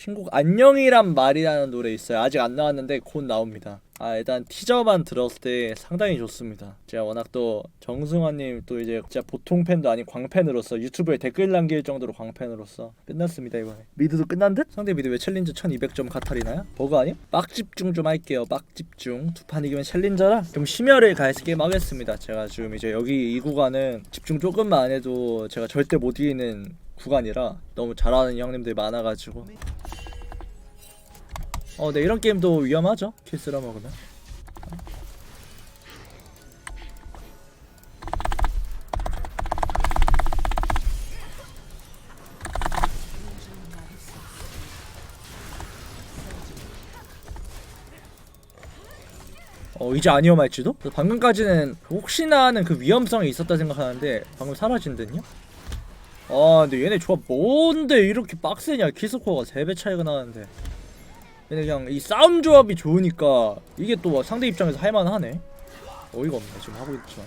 신곡 안녕이란 말이라는 노래 있어요. 아직 안 나왔는데 곧 나옵니다. 아 일단 티저만 들었을 때 상당히 좋습니다. 제가 워낙 또 정승환님 또 이제 진짜 보통 팬도 아닌 광팬으로서 유튜브에 댓글 남길 정도로 광팬으로서 끝났습니다 이번에. 미드도 끝난 듯? 상대 미드 왜 챌린저 1200점 카탈이나요? 버그 아님? 빡 집중 좀 할게요. 빡 집중. 두 판 이기면 챌린저라 좀 심혈을 가해서 게임 하겠습니다. 제가 지금 이제 여기 이 구간은 집중 조금만 안 해도 제가 절대 못 이기는 구간이라 너무 잘하는 형님들이 많아가지고 어, 네 이런 게임도 위험하죠. 키스라 먹으면. 어 이제 안 위험할지도? 방금까지는 혹시나 하는 그 위험성이 있었다 생각하는데 방금 사라진댔냐? 아 근데 얘네 조합 뭔데 이렇게 빡세냐? 키스코어가 3배 차이가 나는데. 근데 그냥 이 싸움 조합이 좋으니까 이게 또 상대 입장에서 할만하네. 어이가 없네 지금 하고 있지만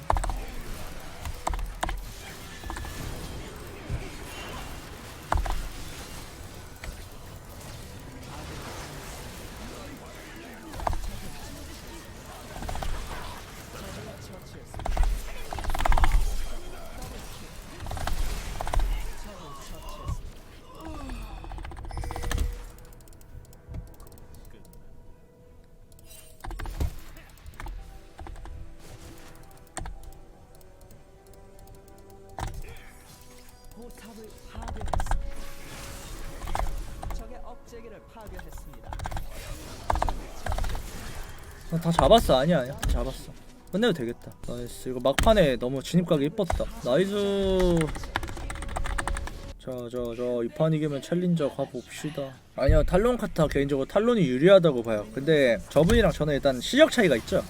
아, 다 잡았어. 아니야 다 잡았어. 끝내도 되겠다. 나이스. 이거 막판에 너무 진입각이 이뻤다. 나이스. 자자 자 이판 이기면 챌린저 가봅시다. 아니요 탈론 카타 개인적으로 탈론이 유리하다고 봐요. 근데 저분이랑 저는 일단 실력 차이가 있죠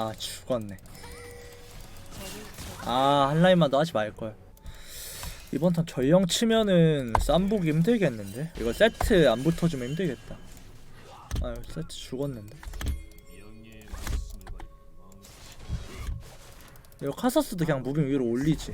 아 죽었네. 아 한라인만 더 하지 말걸. 이번 턴 전령 치면은 쌈보기 힘들겠는데? 이거 세트 안 붙어주면 힘들겠다. 아유 세트 죽었는데? 이거 카사스도 그냥 무빙 위로 올리지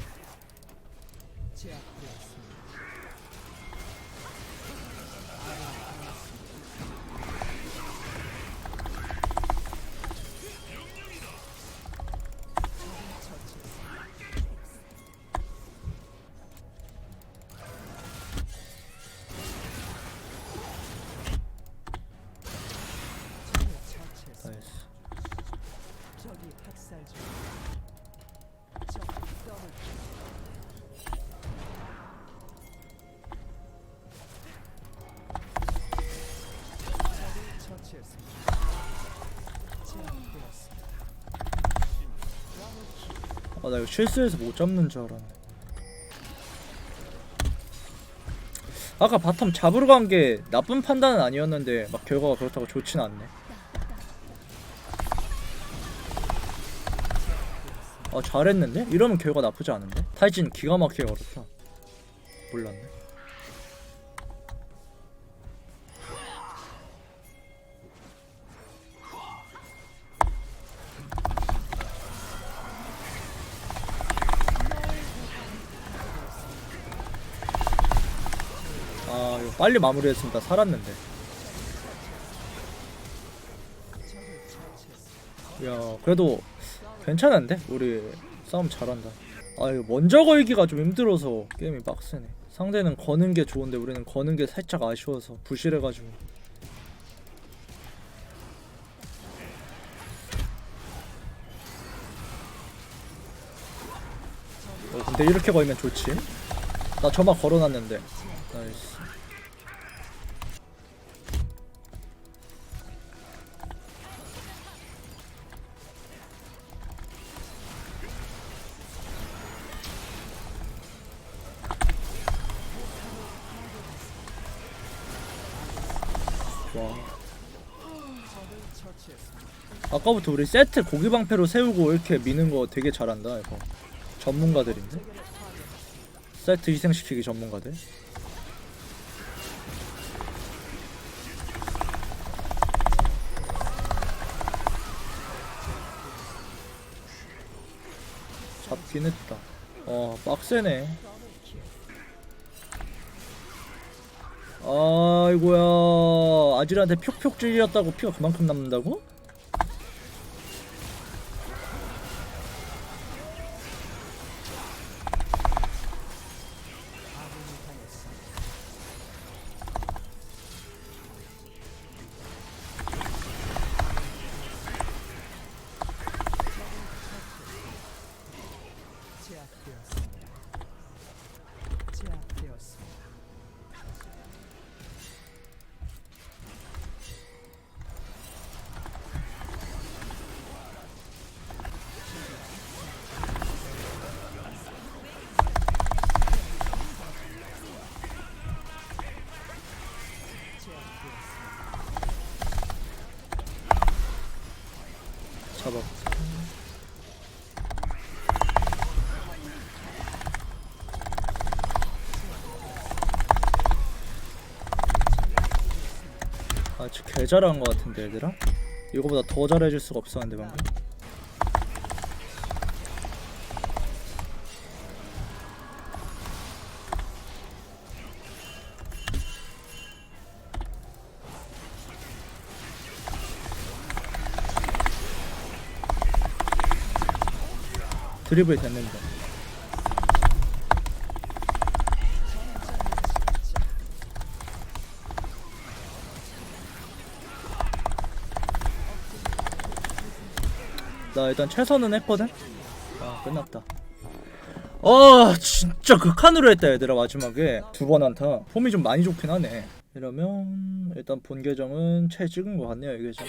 아 나 이거 실수해서 못 잡는 줄 알았네. 아까 바텀 잡으러 간 게 나쁜 판단은 아니었는데 막 결과가 그렇다고 좋진 않네 아 잘했는데? 이러면 결과 나쁘지 않은데? 타이진 기가 막히게 걸었다 몰랐네 아 이거 빨리 마무리했습니다 살았는데. 야 그래도 괜찮은데? 우리 싸움 잘한다. 아 이거 먼저 걸기가 좀 힘들어서 게임이 빡세네. 상대는 거는 게 좋은데 우리는 거는 게 살짝 아쉬워서 부실해가지고. 어, 근데 이렇게 걸면 좋지? 나 저막 걸어놨는데. 나이스 아까부터 우리 세트 고기 방패로 세우고 이렇게 미는 거 되게 잘한다 이거. 전문가들인데? 세트 희생시키기 전문가들? 잡긴 했다. 어 빡세네. 아이고야. 아질한테 푹푹 찔렸다고 피가 그만큼 남는다고? 제압되었습니다. 제압되었습니다. 진짜 개 잘한 것 같은데 얘들아? 이거보다 더 잘해줄 수가 없었는데 방금. 드리블 됐는데 나 일단 최선은 했거든? 아 끝났다. 아 진짜 극한으로 했다 얘들아 마지막에. 두 번 한타 폼이 좀 많이 좋긴 하네. 이러면 일단 본 계정은 채 찍은 것 같네요 이 계정